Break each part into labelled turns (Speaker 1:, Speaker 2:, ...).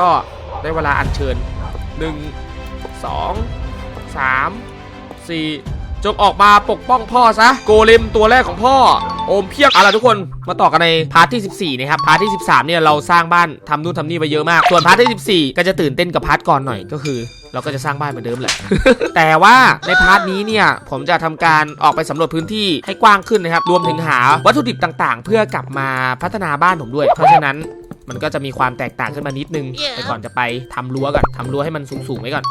Speaker 1: ก็ได้เวลาอัญเชิญ 1 2 3 4 จงออกมาปกป้องพ่อซะ โกเลมตัวแรกของพ่อ โอมเพียงเอาล่ะทุกคนมาต่อกันในพาร์ทที่ 14 นะครับ พาร์ทที่ 13 เนี่ยเราสร้างบ้านทำนู่นทำนี่ไปเยอะมาก ส่วนพาร์ทที่ 14 ก็จะตื่นเต้นกับพาร์ทก่อนหน่อยก็คือเราก็จะสร้างบ้านเหมือนเดิมแหละ แต่ว่าในพาร์ทนี้เนี่ย ผมจะทำการออกไปสำรวจพื้นที่ให้กว้างขึ้นนะครับ รวมถึงหาวัตถุดิบต่างๆ เพื่อกลับมาพัฒนาบ้านผมด้วย เพราะฉะนั้น มันก็จะมีความแตกต่างขึ้นมานิดนึงแต่ก่อนจะไปทำรั้วก่อนทำรั้วให้มันสูงๆไว้ก่อน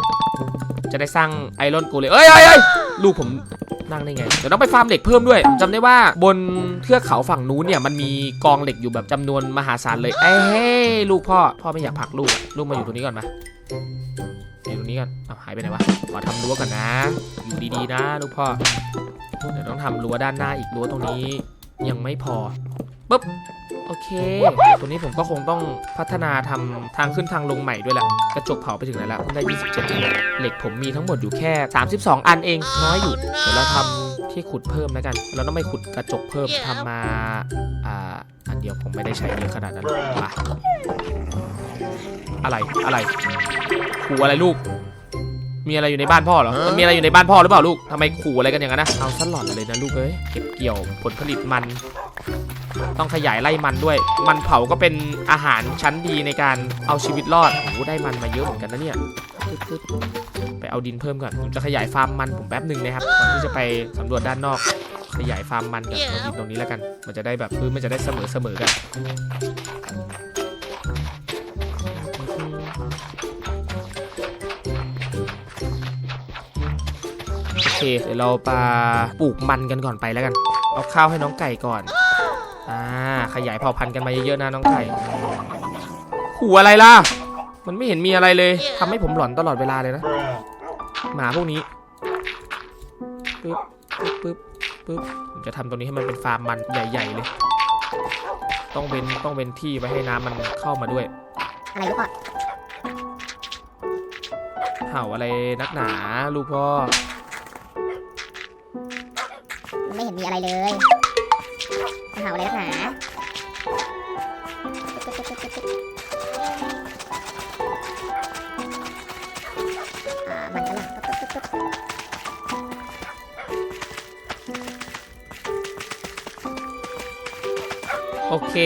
Speaker 1: จะได้สร้างไอรอนโกเลมเอ้ยเอ้ยเอ้ยลูกผมนั่งได้ไง เดี๋ยวต้องไปฟาร์มเหล็กเพิ่มด้วยผมจำได้ว่าบนเทือกเขาฝั่งนู้นเนี่ยมันมีกองเหล็กอยู่แบบจำนวนมหาศาลเลย เอ้ยเฮ้ยลูกพ่อ พ่อไม่อยากผลักลูกอะลูกมาอยู่ตรงนี้ก่อนมาอยู่ตรงนี้ก่อนเอาหายไปไหนวะขอทำรั้วก่อนนะ อยู่ดีๆนะลูกพ่อ เดี๋ยวต้องทำรั้วด้านหน้าอีกรั้วตรงนี้ยังไม่พอปุ๊บ โอเคตัวนี้ผมก็คงต้องพัฒนาทำทางขึ้นทางลงใหม่ด้วยแหละกระจกเผาไปถึงไหนแล้วเพิ่งได้ 27อันเหล็กผมมีทั้งหมดอยู่แค่ 32 อันเองน้อยอยู่ เดี๋ยวเราทำที่ขุดเพิ่มแล้วกัน เราต้องไปขุดกระจกเพิ่มทำมาอ่าอันเดียวผมไม่ได้ใช้เยอะขนาดนั้นไปอะไรอะไรขู่อะไรลูก มีอะไรอยู่ในบ้านพ่อเหรอ มันมีอะไรอยู่ในบ้านพ่อหรือเปล่าลูกทำไมขู่อะไรกันอย่างนั้นนะ เอาซะหล่อนเลยนะลูกเอ้ย เก็บเกี่ยวผลผลิตมัน ต้องขยายไล่มันด้วย มันเผาก็เป็นอาหารชั้นดีในการเอาชีวิตรอดโอ้ได้มันมาเยอะเหมือนกันนะเนี่ยไปเอาดินเพิ่มก่อนผมจะขยายฟาร์มมันผมแป๊บหนึ่งนะครับก่อนที่จะไปสำรวจด้านนอก ขยายฟาร์มมันกับเอาดินตรงนี้แล้วกัน มันจะได้แบบพื้นมันจะได้เสมอเสมอๆกันโอเคเดี๋ยวเราปปลูกมันกันก่อนไปแล้วกัน เอาข้าวให้น้องไก่ก่อน ขยายเผ่าพันธุ์กันมาเยอะๆนะน้องไก่ขู่อะไรล่ะ มันไม่เห็นมีอะไรเลยทำให้ผมหลอนตลอดเวลาเลยนะ หมาพวกนี้ปึ๊บปึ๊บปึ๊บปึ๊บผมจะทำตรงนี้ให้มันเป็นฟาร์มมันใหญ่ ๆ เลย ต้องเว้นต้องเว้นที่ไว้ให้น้ำมันเข้ามาด้วย
Speaker 2: อะไรลูกพ่อ
Speaker 1: เห่าอะไรนักหนาลูกพ่อ
Speaker 2: มันไม่เห็นมีอะไรเลย เค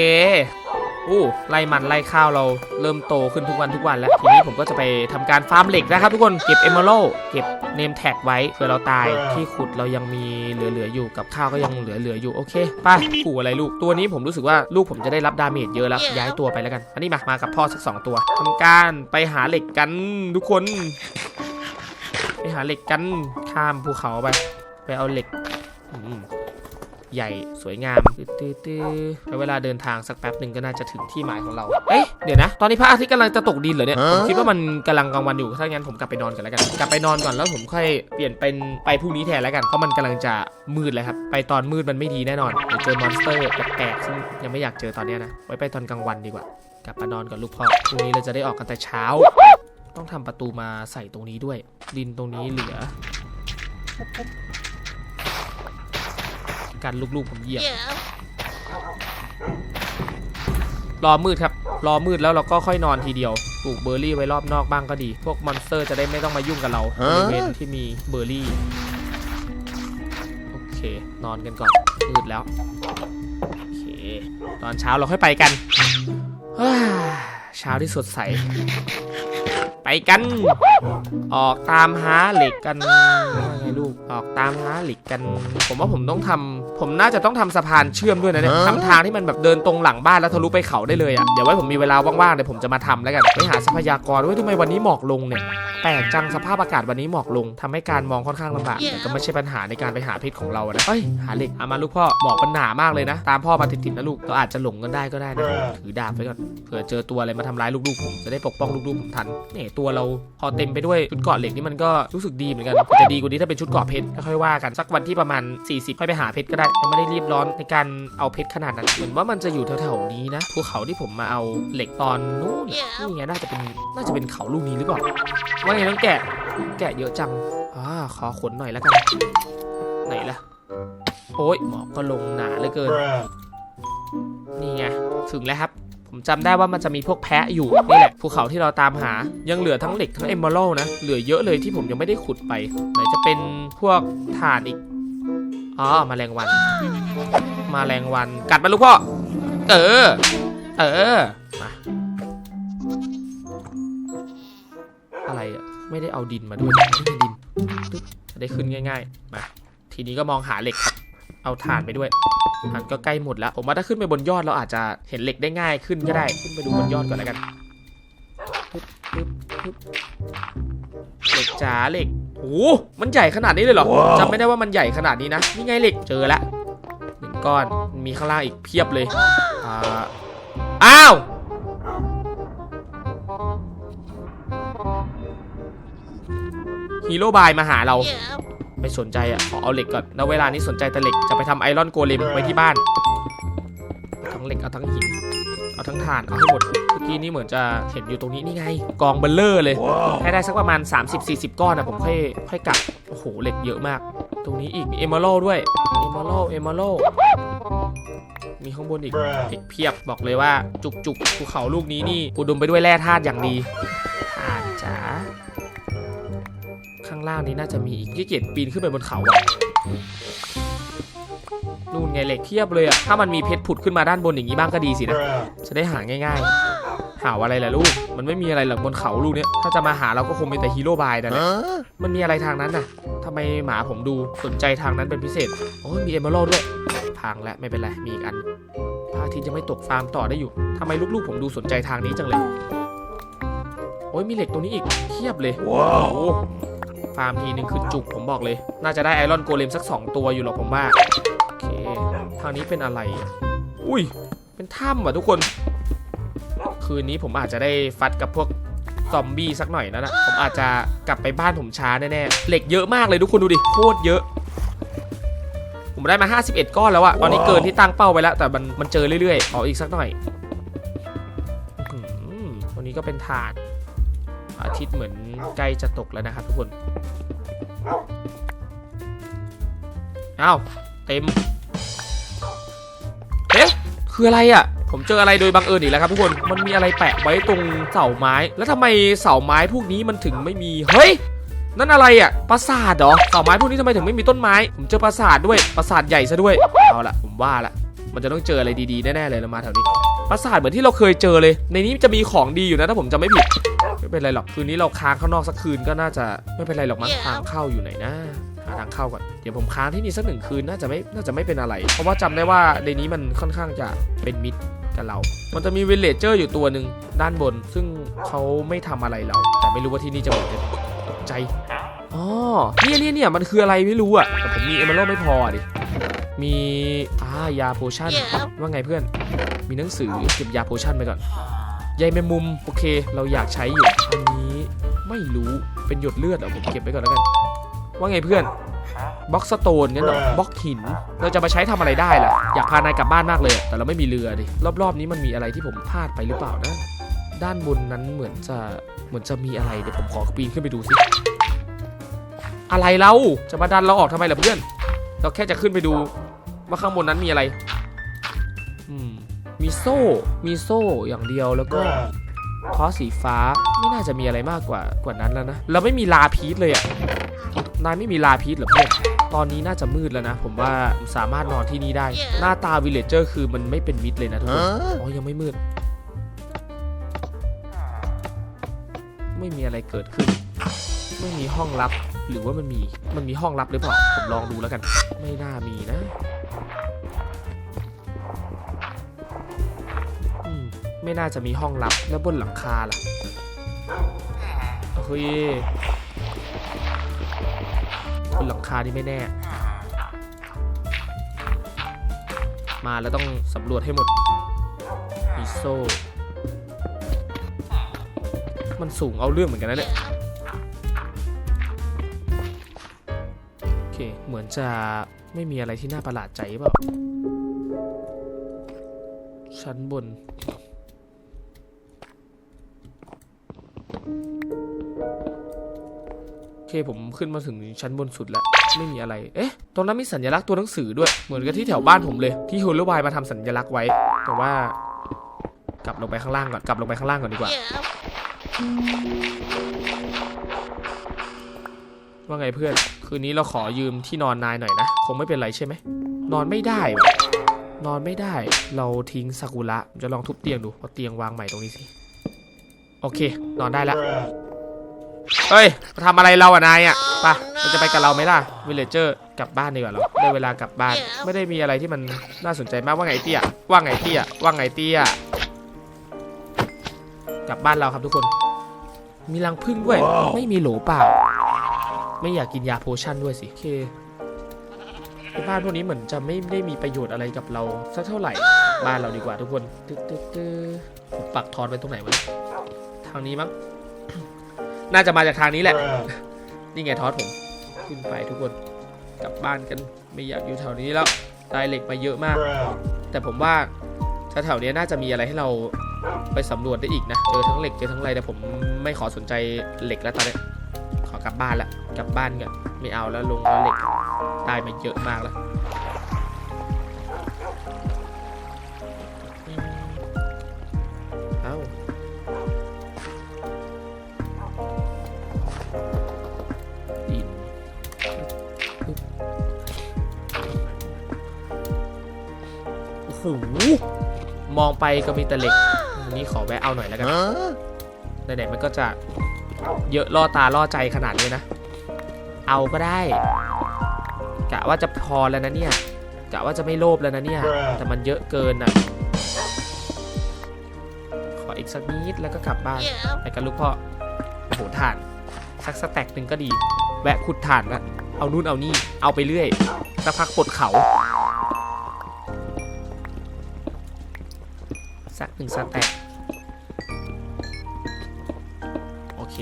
Speaker 1: อู้ไล่มันไล่ข้าวเราเริ่มโตขึ้นทุกวันทุกวันแล้ว ทีนี้ผมก็จะไปทำการฟาร์มเหล็กนะครับทุกคนเก็บเอมเมอรัลเก็บเนมแท็กไว้เผื่อเราตายที่ขุดเรายังมีเหลือๆอยู่กับข้าวก็ยังเหลือๆอยู่โอเคไปขู่อะไรลูกตัวนี้ผมรู้สึกว่าลูกผมจะได้รับดาเมจเยอะแล้วย้ายตัวไปแล้วกันอันนี้มามากับพ่อสักสองตัวทำการไปหาเหล็กกันทุกคน ไปหาเหล็กกันข้ามภูเขาไป ไปเอาเหล็กอืม ใหญ่สวยงามตื้อตื้อใช้เวลาเดินทางสักแป๊บหนึ่งก็น่าจะถึงที่หมายของเรา เอ๊ะเดี๋ยวนะ ตอนนี้พระอาทิตย์กำลังจะตกดินเหรอเนี่ย ผมคิดว่ามันกำลังกลางวันอยู่ ถ้างั้นผมกลับไปนอนกันแล้วกัน กลับไปนอนก่อนแล้วผมค่อยเปลี่ยนเป็นไปพรุ่งนี้แทนแล้วกัน เพราะมันกำลังจะมืดแล้วครับ ไปตอนมืดมันไม่ดีแน่นอนเดี๋ยวเจอมอนสเตอร์แปลกๆซึ่งยังไม่อยากเจอตอนเนี้ยนะ ไว้ไปตอนกลางวันดีกว่า กลับมานอนก่อนลูกพ่อ พรุ่งนี้เราจะได้ออกกันแต่เช้า ต้องทำประตูมาใส่ตรงนี้ด้วย ดินตรงนี้เหลือ กันลูกๆผมเหยียบรอมืดครับรอมืดแล้วเราก็ค่อยนอนทีเดียวปลูกเบอร์รี่ไว้รอบนอกบ้างก็ดี พวกมอนสเตอร์จะได้ไม่ต้องมายุ่งกับเราบริเวณที่มีเบอร์รี่โอเคนอนกันก่อนมืดแล้วโอเคตอนเช้าเราค่อยไปกันฮ่าเช้าที่สดใส ไปกัน ออกตามหาเหล็กกันว่าไงลูกออกตามหาเหล็กกัน ผมว่าผมต้องทำผมน่าจะต้องทำสะพานเชื่อมด้วยนะเนี่ยทำทางที่มันแบบเดินตรงหลังบ้านแล้วทะลุไปเขาได้เลยอะเดี๋ยวไว้ผมมีเวลาว่างๆเดี๋ยวผมจะมาทำแล้วกันไปหาทรัพยากรว่าทำไมวันนี้หมอกลงเนี่ยแปลกจังสภาพอากาศวันนี้หมอกลงทำให้การมองค่อนข้างลำบากแต่ก็ไม่ใช่ปัญหาในการไปหาเพชรของเราอะนะเอ้ยหาเหล็กเอามาลูกพ่อหมอกมันหนามากเลยนะ ตามพ่อมาติดๆนะลูกเราอาจจะหลงกันได้ก็ได้นะถือดาบไว้ก่อนเผื่อเจอตัวอะไรมาทำร้ายลูกๆผมจะได้ปกป้องลูกๆผมทันเนี่ยตัวเราพอเต็มไปด้วยชุดเกราะเหล็กนี่มันก็รู้สึกดีเหมือนกันแต่จะดีกว่านี้ถ้าเป็นชุดเกราะเพชรก็ค่อยว่ากันสักวันที่ประมาณ 40 ค่อยไปหาเพชรก็ได้ยังไม่ได้รีบร้อนในการเอาเพชรขนาดนั้นเหมือนว่ามันจะอยู่แถวๆนี้นะภูเขาที่ผมมาเอาเหล็กตอนนู้นนี่ไงน่าจะเป็นน่าจะเป็นเขาลูกนี้หรือเปล่าว่าไงน้องแกะแกะเยอะจังอ่าขอขนหน่อยแล้วกันไหนล่ะโอ้ยหมอกก็ลงหนาเหลือเกิน นี่ไง ถึงแล้วครับ ผมจำได้ว่ามันจะมีพวกแพะอยู่นี่แหละภูเขาที่เราตามหา ยังเหลือทั้งเหล็กทั้งเอมเมอรัลนะ เหลือเยอะเลยที่ผมยังไม่ได้ขุดไป ไหนจะเป็นพวกถ่านอีก อ๋อแมาแรงวัน มาแรงวัน กัดมาลูกพ่อ เออ เออ มา อะไรอะไม่ได้เอาดินมาด้วยไม่มีดินตึ๊บจะได้ขึ้นง่าย ๆ มา ทีนี้ก็มองหาเหล็กครับ เอาถ่านไปด้วยถ่านก็ใกล้หมดแล้ว ผมว่าถ้าขึ้นไปบนยอดเราอาจจะเห็นเหล็กได้ง่ายขึ้นก็ได้ ขึ้นไปดูบนยอดก่อนแล้วกันปึ๊บปึ๊บปึ๊บเหล็กจ๋าเหล็กโอ้โหมันใหญ่ขนาดนี้เลยเหรอจำไม่ได้ว่ามันใหญ่ขนาดนี้นะ นี่ไงเหล็กเจอละหนึ่งก้อน มีข้างล่างอีกเพียบเลย อ่า อ้าว ฮีโร่บายมาหาเรา ไม่สนใจอะขอเอาเหล็กก่อนแล้วเวลานี้สนใจแต่เหล็กจะไปทำไอรอนโกเลมไว้ที่บ้านเอาทั้งเหล็กเอาทั้งหินเอาทั้งถ่านเอาให้หมดเมื่อกี้นี่เหมือนจะเห็นอยู่ตรงนี้นี่ไง กองเบลเลอร์เลยให้ได้สักประมาณ 30-40 ก้อนนะผมค่อยค่อยกลับโอ้โหเหล็กเยอะมาก ตรงนี้อีกมีเอม r ร l ด้วยเอม r ร l เอม r ร l มีข้างบนอีกอีกเพียบบอกเลยว่าจุกจุกภูเขาลูกนี้นี่อุดมไปด้วยแร่ธาตุอย่างดีถ่านจ๋า ล่างนี้น่าจะมีอีกขี้เกียจปีนขึ้นไปบนเขาอะนู่นไงเหล็กเทียบเลยอะถ้ามันมีเพชรผุดขึ้นมาด้านบนอย่างนี้บ้างก็ดีสินะ จะได้หาง่ายๆ หาอะไรล่ะลูก มันไม่มีอะไรหรอกบนเขาลูกเนี้ย ถ้าจะมาหาเราก็คงเป็นแต่ฮีโร่บายนั่นแหละ มันมีอะไรทางนั้นน่ะทำไมหมาผมดูสนใจทางนั้นเป็นพิเศษ โอ้ยมีเอมเมอรัลด้วย พังแล้วไม่เป็นไร มีอีกอันพระอาทิตย์ยังไม่ตกฟาร์มต่อได้อยู่ทำไมลูกๆผมดูสนใจทางนี้จังเลย โอ้ยมีเหล็กตรงนี้อีกเทียบเลย ว้าว ฟาร์มทีนึงคือจุกผมบอกเลย น่าจะได้ไอรอนโกเลมสัก 2 ตัวอยู่หรอกผมว่าโอเคทางนี้เป็นอะไรอะอุ้ย เป็นถ้ำอะทุกคน คืนนี้ผมอาจจะได้ฟัดกับพวกซอมบี้สักหน่อยนะนะผมอาจจะกลับไปบ้านผมช้าแน่ๆเหล็กเยอะมากเลยทุกคนดูดิโคตรเยอะ ผมได้มา 51 ก้อนแล้วอะตอนนี้เกินที่ตั้งเป้าไปแล้ว แต่มันมันเจอเรื่อยๆขออีกสักหน่อยอื้อหือวันนี้ก็เป็นถาด อาทิตย์เหมือนใกล้จะตกแล้วนะครับทุกคนอ้าวเต็มเอ๊ะคืออะไรอะผมเจออะไรโดยบังเอิญอีกแล้วครับทุกคน มันมีอะไรแปะไว้ตรงเสาไม้ แล้วทำไมเสาไม้พวกนี้มันถึงไม่มี เฮ้ย นั่นอะไรอะ ปราสาทเหรอ เสาไม้พวกนี้ทำไมถึงไม่มีต้นไม้ ผมเจอปราสาทด้วย ปราสาทใหญ่ซะด้วย เอาละผมว่าละ มันจะต้องเจออะไรดีๆแน่ๆเลยเรามาแถวนี้ ปราสาทเหมือนที่เราเคยเจอเลย ในนี้จะมีของดีอยู่นะถ้าผมจำไม่ผิดไม่ เป็นไรหรอก คืนนี้เราค้างข้างนอกสักคืนก็น่าจะไม่เป็นไรหรอกมั้งทางเข้าอยู่ไหนนะหาทางเข้าก่อน เดี๋ยวผมค้างที่นี่สักหนึ่งคืนน่าจะไม่ น่าจะไม่เป็นอะไร เพราะว่าจำได้ว่าในนี้มันค่อนข้างจะเป็นมิตรกับเรา มันจะมีวิลเลจเจอร์อยู่ตัวหนึ่งด้านบน ซึ่งเขาไม่ทำอะไรเรา แต่ไม่รู้ว่าที่นี่จะเหมือนจะตกใจอ๋อเนี่ยเนี่ยเนี่ยมันคืออะไรไม่รู้อะแต่ผมมีเอมเมอรัลไม่พอดิ มีอ่ายาโพชั่น ว่าไงเพื่อน มีหนังสือเก็บยาโพชั่นไปก่อน ใยแมงมุมโอเค เราอยากใช้อยู่อันนี้ไม่รู้เป็นหยดเลือดเหรอผมเก็บไว้ก่อนแล้วกัน ว่าไงเพื่อนบล็อกสโตนงั้นเหรอบล็อกหิน เราจะมาใช้ทำอะไรได้ล่ะ อยากพานายกลับบ้านมากเลย แต่เราไม่มีเรือดิรอบๆนี้มันมีอะไรที่ผมพลาดไปหรือเปล่านะ ด้านบนนั้นเหมือนจะเหมือนจะมีอะไรเดี๋ยวผมขอปีนขึ้นไปดูสิอะไรเราจะมาดันเราออกทำไมล่ะเพื่อน เราแค่จะขึ้นไปดูว่าข้างบนนั้นมีอะไรอืมมี โซ่ มีโซ่อย่างเดียวแล้วก็คอสีฟ้าไม่น่าจะมีอะไรมากกว่ากว่านั้นแล้วนะ เราไม่มีลาพีชเลยอะนายไม่มีลาพีชเหรอเพื่อนตอนนี้น่าจะมืดแล้วนะ ผมว่าผมสามารถนอนที่นี่ได้ หน้าตาวิลเลจเจอร์คือมันไม่เป็นมิดเลยนะทุกคนอ๋อยังไม่มืด ไม่มีอะไรเกิดขึ้น ไม่มีห้องลับหรือว่ามันมีมันมีห้องลับหรือเปล่าผมลองดูแล้วกัน ไม่น่ามีนะ ไม่น่าจะมีห้องลับแล้วบนหลังคาล่ะเฮ้ยบนหลังคานี่ไม่แน่ มาแล้วต้องสำรวจให้หมดมีโซ่มันสูงเอาเรื่องเหมือนกันนะเนี่ยโอเค เหมือนจะไม่มีอะไรที่น่าประหลาดใจเปล่าชั้นบน เคผมขึ้นมาถึงชั้นบนสุดแล้ว ไม่มีอะไร เอ๊ะ ตรงนั้นมีสัญลักษณ์ตัวหนังสือด้วย เหมือนกับที่แถวบ้านผมเลย ที่ฮูลวายมาทำสัญลักษณ์ไว้ แต่ว่า กลับลงไปข้างล่างก่อน กลับลงไปข้างล่างก่อนดีกว่า ว่าไงเพื่อน คืนนี้เราขอยืมที่นอนนายหน่อยนะ คงไม่เป็นไรใช่ไหม นอนไม่ได้ นอนไม่ได้ เราทิ้งซากุระ จะลองทุบเตียงดูเอาเตียงวางใหม่ตรงนี้สิ โอเค นอนได้แล้ว เฮ้ยมาทำอะไรเราอะนายอะไปะมันจะไปกับเราไหมล่ะวิลเลเจอร์กลับบ้านดีกว่าเราได้เวลากลับบ้าน ไม่ได้มีอะไรที่มันน่าสนใจมากว่าไงเตี้ยว่าไงเตี้ยว่าไงเตี้ยกลับบ้านเราครับทุกคน มีรังผึ้งด้วย ไม่มีโหลเปล่า ไม่อยากกินยาโพชั่นด้วยสิโอเคไอ้บ้านพวกนี้เหมือนจะไม่ได้มีประโยชน์อะไรกับเราสักเท่าไหร่บ้านเราดีกว่าทุกคนตึ๊ดตึ๊ดตึ๊ดผมปักทอนไว้ตรงไหนวะทางนี้มั้ง น่าจะมาจากทางนี้แหละ นี่ไงทอดผม ขึ้นไปทุกคน กลับบ้านกันไม่อยากอยู่แถวนี้แล้วได้เหล็กมาเยอะมาก แต่ผมว่าแถวๆเนี้ยน่าจะมีอะไรให้เราไปสำรวจได้อีกนะ เจอทั้งเหล็กเจอทั้งอะไรแต่ผมไม่ขอสนใจเหล็กแล้วตอนเนี้ยขอกลับบ้านละ กลับบ้านกันไม่เอาแล้วลงแล้วเหล็กได้มาเยอะมากแล้ว หมองไปก็มีแต่เหล็กอันนี้ขอแวะเอาหน่อยแล้วกันไหนๆมันก็จะเยอะล่อตาล่อใจขนาดนี้นะ เอาก็ได้ กะว่าจะพอแล้วนะเนี่ย กะว่าจะไม่โลภแล้วนะเนี่ย แต่มันเยอะเกินอะ ขออีกสักนิดแล้วก็กลับบ้านไปกันลูกพ่อโอ้โหถ่าน สักสแต็กหนึ่งก็ดี แวะขุดถ่านละเอานู่นเอานี่ เอาไปเรื่อยสักพักปลดเขา หนึ่งสแต็กโอเค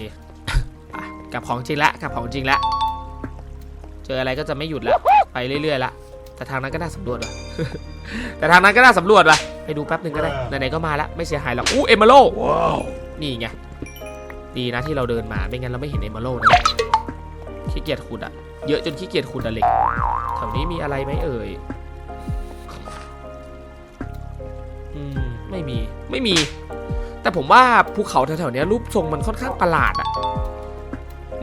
Speaker 1: อะกลับของจริงละกลับของจริงละ เจออะไรก็จะไม่หยุดละไปเรื่อยๆละแต่ทางนั้นก็น่าสำรวจว่ะแต่ทางนั้นก็น่าสำรวจว่ะไปดูแป๊บหนึ่งก็ได้ไหนๆก็มาละไม่เสียหายหรอกอู้เอมเมโลนี่ไงดีนะที่เราเดินมาไม่งั้นเราไม่เห็นเอมเมโลนะเนี่ยขี้เกียจขุดอะเยอะจนขี้เกียจขุดอะเหล็กแถวนี้มีอะไรไหมเอ่ย ไม่มีไม่มี แต่ผมว่าภูเขาแถวๆเนี้ยรูปทรงมันค่อนข้างประหลาดอะ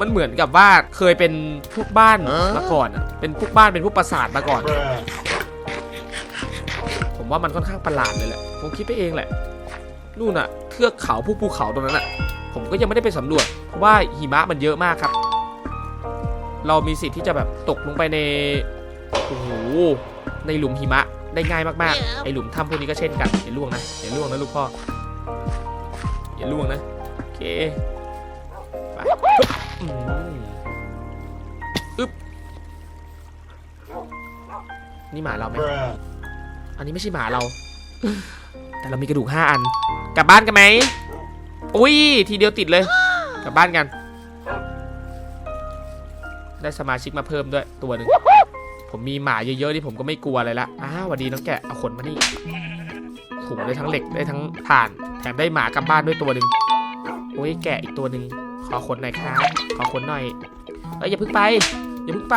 Speaker 1: มันเหมือนกับว่าเคยเป็นพวกบ้านมาก่อนอะเป็นพวกบ้านเป็นพวกปราสาทมาก่อน ผมว่ามันค่อนข้างประหลาดเลยแหละผมคิดไปเองแหละนู่นอะเทือกเขาพวกภูเขาตรงนั้นอะผมก็ยังไม่ได้ไปสำรวจเพราะว่าหิมะมันเยอะมากครับ เรามีสิทธิ์ที่จะแบบตกลงไปในโอ้โหในหลุมหิมะ ได้ง่ายมากๆ ไอหลุมถ้ำพวกนี้ก็เช่นกันอย่าล่วงนะอย่าล่วงนะลูกพ่ออย่าล่วงนะโอเคไปปึ๊บอึ๊บนี่หมาเราไหมอันนี้ไม่ใช่หมาเรา แต่เรามีกระดูกห้าอัน กลับบ้านกันไหมอุ้ยทีเดียวติดเลย กลับบ้านกัน ได้สมาชิกมาเพิ่มด้วยตัวหนึ่ง ผมมีหมาเยอะๆที่ผมก็ไม่กลัวอะไรละอ้าวสวัสดีน้องแกะเอาขนมานี่โหได้ทั้งเหล็กได้ทั้งถ่านแถมได้หมากลับบ้านด้วยตัวหนึ่งโอ้ยแกะอีกตัวหนึ่งขอขนหน่อยครับขอขนหน่อยเอ้ยอย่าเพิ่งไป อย่าเพิ่งไป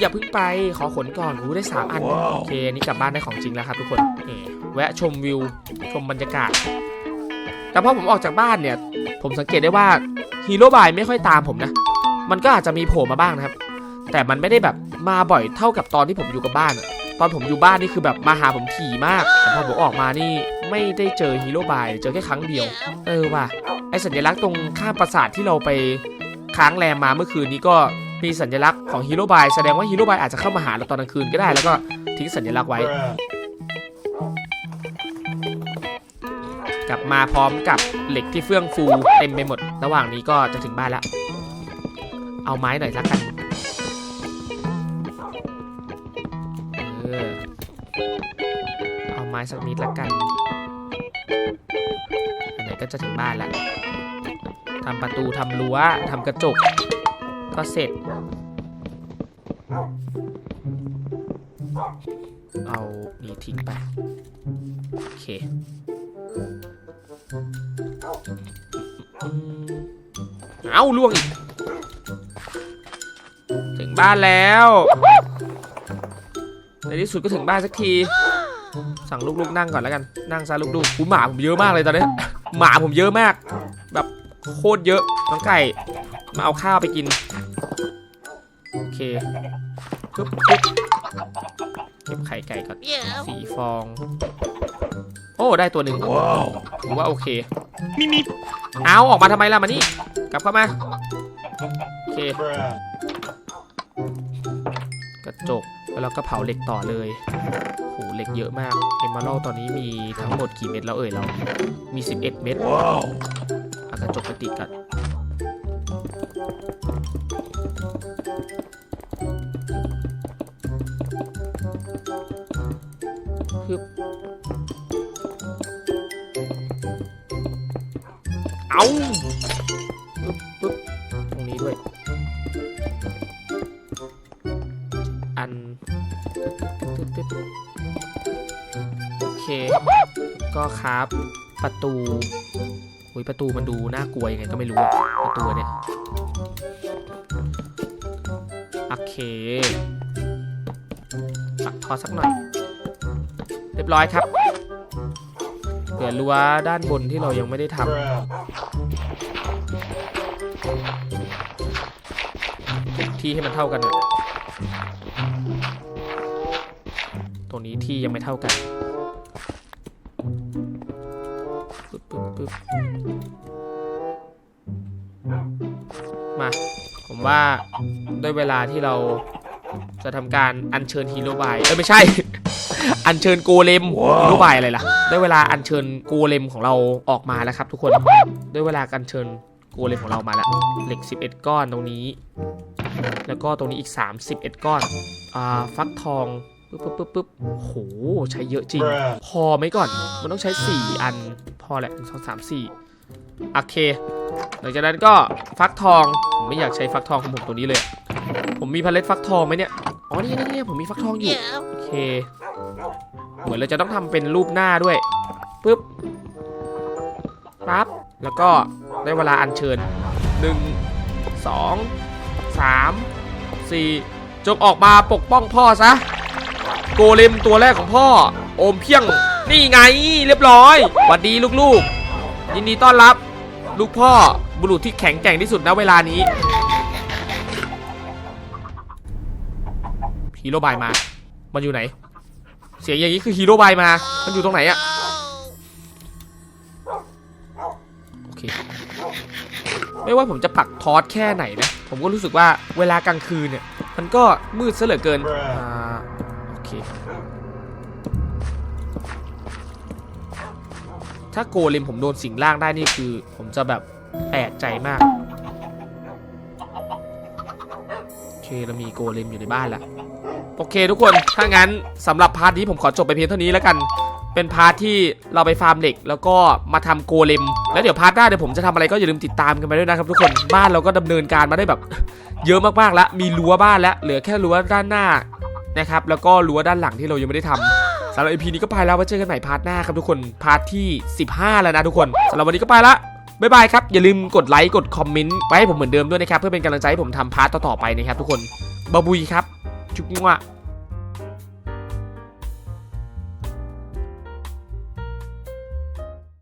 Speaker 1: อย่าเพิ่งไป ขอขนก่อนอู้ได้สามอันโอเคนี่กลับบ้านได้ของจริงแล้วครับทุกคนเอ่แวะชมวิวชมบรรยากาศ แต่พอผมออกจากบ้านเนี่ย ผมสังเกตได้ว่าฮีโร่บายไม่ค่อยตามผมนะ มันก็อาจจะมีโผล่มาบ้างนะครับ แต่มันไม่ได้แบบ มาบ่อยเท่ากับตอนที่ผมอยู่กับบ้านอะตอนผมอยู่บ้านนี่คือแบบมาหาผมถี่มาก แต่พอผมออกมานี่ไม่ได้เจอฮีโร่บายเจอแค่ครั้งเดียว เออว่ะไอสัญลักษณ์ตรงข้ามปราสาทที่เราไปค้างแรมมาเมื่อคืนนี้ก็มีสัญลักษณ์ของฮีโร่บายแสดงว่าฮีโร่บายอาจจะเข้ามาหาเราตอนกลางคืนก็ได้แล้วก็ทิ้งสัญลักษณ์ไว้ กลับมาพร้อมกับเหล็กที่เฟื่องฟูเต็มไปหมด ระหว่างนี้ก็จะถึงบ้านแล้วเอาไม้หน่อยสักกัน สักนิดละกันไหนก็จะถึงบ้านแล้วทำประตูทำรั้วทำกระจก ก็เสร็จ เอานี่ทิ้งไป โอเคเอาล่วงอีก ถึงบ้านแล้ว ในที่สุดก็ถึงบ้านสักที สั่งลูกๆนั่งก่อนแล้วกัน นั่งซะลูกๆหูหมาผมเยอะมากเลยตอนนี้ หมาผมเยอะมาก แบบโคตรเยอะน้องไก่มาเอาข้าวไปกิน โอเคปึ๊บปึ๊บเก็บไข่ไก่ก่อนสี่ฟอง โอ้ได้ตัวหนึ่งถือว่าโอเค
Speaker 3: มีมี
Speaker 1: เอาออกมาทำไมล่ะมานี่กลับเข้ามาโอเคกระจกแล้วเราก็เผาเหล็กต่อเลย โหเหล็กเยอะมากเอม r ร l ตอนนี้มีทั้งหมดกี่เม็ดแล้วเอ่ยเรา มี 11 เม็ดเอากระจกไปติดกันฮึบเอา ก็ครับประตูอุ้ยประตูมันดูน่ากลัวยังไงก็ไม่รู้อะประตูเนี่ยโอเคปักทอสักหน่อย เรียบร้อยครับเหลือรั้วด้านบนที่เรายังไม่ได้ทำที่ให้มันเท่ากันตรงนี้ที่ยังไม่เท่ากัน ปึ๊บมา ผมว่าด้วยเวลาที่เราจะทำการอัญเชิญฮีโร่บายเอ้ยไม่ใช่ อัญเชิญโกเลมฮีโร่บายอะไรล่ะได้เวลาอัญเชิญโกเลมของเราออกมาแล้วครับ ทุกคนได้เวลาอัญเชิญโกเลมของเรามาแล้วเหล็ก 11 ก้อนตรงนี้ แล้วก็ตรงนี้อีก 31 ก้อนอ่าฟักทอง ปึ๊บปึ๊บปึ๊บปึ๊บโห ใช้เยอะจริง พอไหมก่อน มันต้องใช้ 4 อัน พอแหละหนึ่งสองสามสี่โอเค หลังจากนั้นก็ฟักทอง ผมไม่อยากใช้ฟักทองของผมตัวนี้เลย ผมมีพาเลตฟักทองไหมเนี่ย อ๋อ นี่นี่นี่ผมมีฟักทองอยู่ โอเค เหมือนเราจะต้องทำเป็นรูปหน้าด้วย ปึ๊บ ปั๊บ แล้วก็ได้เวลาอัญเชิญ1 2 3 4จงออกมาปกป้องพ่อซะ โกเลมตัวแรกของพ่อ โอมเพียง นี่ไงเรียบร้อยหวัดดีลูกๆ ยินดีต้อนรับ ลูกพ่อบุรุษที่แข็งแกร่งที่สุดณเวลานี้ฮีโร่บายมา มันอยู่ไหน เสียงอย่างนี้คือฮีโร่บายมา มันอยู่ตรงไหนอะโอเค ไม่ว่าผมจะปักทอสแค่ไหนนะ ผมก็รู้สึกว่าเวลากลางคืนเนี่ย มันก็มืดซะเหลือเกิน อ่า ถ้าโกเลมผมโดนสิงร่างได้นี่คือ ผมจะแบบแปลกใจมาก โอเคเรามีโกเลมอยู่ในบ้านแล้วโอเคทุกคน ถ้างั้นสำหรับพาร์ทนี้ผมขอจบไปเพียงเท่านี้แล้วกัน เป็นพาร์ทที่เราไปฟาร์มเหล็ก แล้วก็มาทำโกเลม แล้วเดี๋ยวพาร์ทหน้าเดี๋ยวผมจะทำอะไรก็อย่าลืมติดตามกันไปด้วยนะครับทุกคน บ้านเราก็ดำเนินการมาได้แบบ เยอะมากๆแล้ว มีรั้วบ้านแล้ว เหลือแค่รั้วด้านหน้า นะครับแล้วก็รั้วด้านหลังที่เรายังไม่ได้ทำสำหรับ EP นี้ก็ไปแล้วไว้เจอกันใหม่พาร์ทหน้าครับทุกคนพาร์ทที่ 15 แล้วนะทุกคนสำหรับวันนี้ก็ไปละบ๊ายบายครับ อย่าลืมกดไลค์กดคอมเมนต์ไว้ให้ผมเหมือนเดิมด้วยนะครับ เพื่อเป็นกำลังใจให้ผมทำพาร์ทต่อๆไปนะครับทุกคนบาบุยครับ จุ๊บมั่ว